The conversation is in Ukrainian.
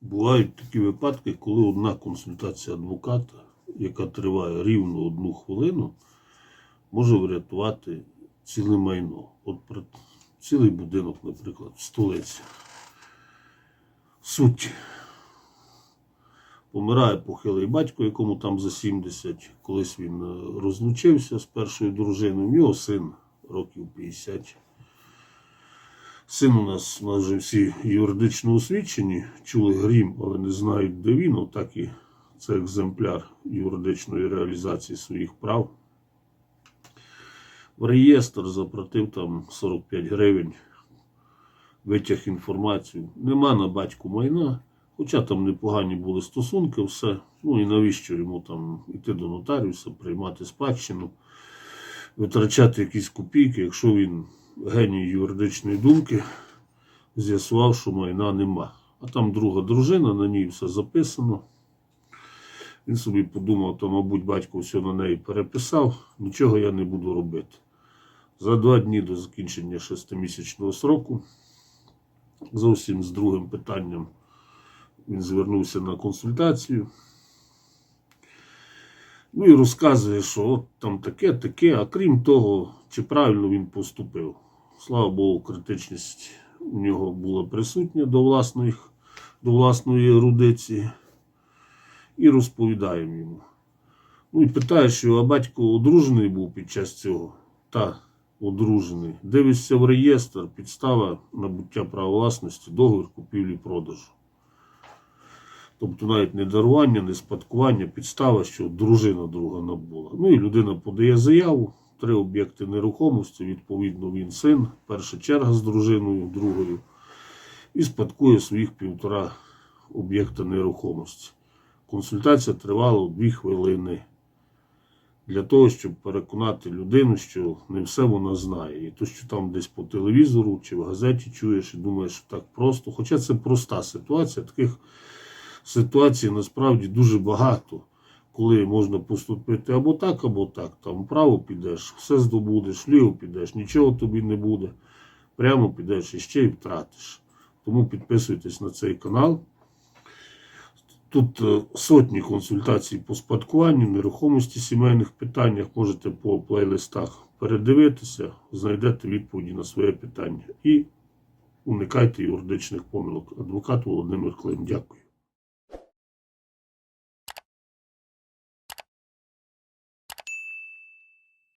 Бувають такі випадки, коли одна консультація адвоката, яка триває рівно одну хвилину, може врятувати ціле майно. От цілий будинок, наприклад, в столиці. Суть. Помирає похилий батько, якому там за 70. Колись він е, розлучився з першою дружиною. В нього син років 50. Син у нас, вже всі юридично освічені, чули грім, але не знають, де він. Отак і це екземпляр юридичної реалізації своїх прав. В реєстр заплатив там 45 гривень, витяг інформацію. Нема на батьку майна, хоча там непогані були стосунки, все. Ну і навіщо йому там іти до нотаріуса, приймати спадщину, витрачати якісь копійки, якщо він геній юридичної думки з'ясував, що майна нема. А там друга дружина, на ній все записано. Він собі подумав, то, мабуть, батько все на неї переписав, нічого я не буду робити. За два дні до закінчення шестимісячного сроку, зовсім з другим питанням, він звернувся на консультацію. Ну і розказує, що от там таке, таке, а крім того, чи правильно він поступив. Слава Богу, критичність у нього була присутня до власної, до власної ерудиції. І розповідаємо йому. Ну і питає, що а батько одружений був під час цього. Та, одружений. Дивишся в реєстр, підстава набуття права власності, договір купівлі-продажу. Тобто навіть не дарування, не спадкування, підстава, що дружина друга набула. Ну і людина подає заяву, три об'єкти нерухомості, відповідно, він син, перша черга з дружиною, другою, і спадкує своїх півтора об'єкта нерухомості. Консультація тривала дві хвилини для того, щоб переконати людину, що не все вона знає. І то, що там десь по телевізору чи в газеті чуєш і думаєш, що так просто. Хоча це проста ситуація, таких ситуацій насправді дуже багато, коли можна поступити або так, або так. Там вправо підеш, все здобудеш, вліво підеш, нічого тобі не буде. Прямо підеш і ще й втратиш. Тому підписуйтесь на цей канал. Тут е, сотні консультацій по спадкуванню, нерухомості, сімейних питаннях. Можете по плейлистах передивитися, знайдете відповіді на своє питання і уникайте юридичних помилок. Адвокат Володимир Клим. Дякую.